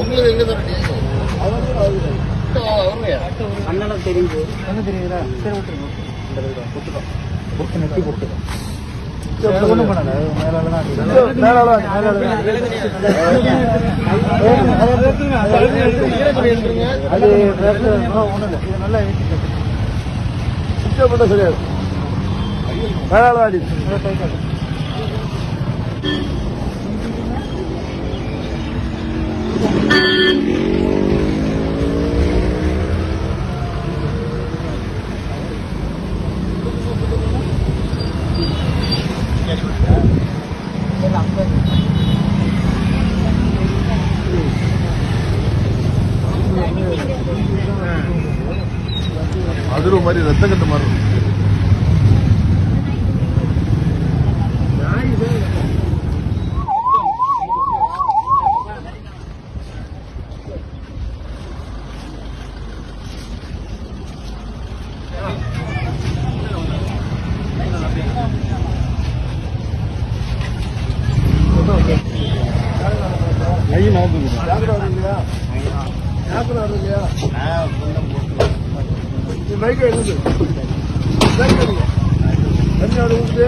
உங்களுக்கு எங்க தரணும் அண்ணனும் தெரியுது என்ன தெரியுதா சரி நெட்டி ஒன்றும் பண்ணல. மேலால தான் மேலால அது ஒன்றும் இல்லை இது நல்லா சுத்தப்பட்ட சரியாது மேலால அதுல மாதிரி ரத்த கட்டு மாதிரி இருக்கும். ஜாக்கிரதை வரும் இல்லையா வரும் இல்லையா மைக்கை எழுது மைக்கை எழுது என்ன எழுது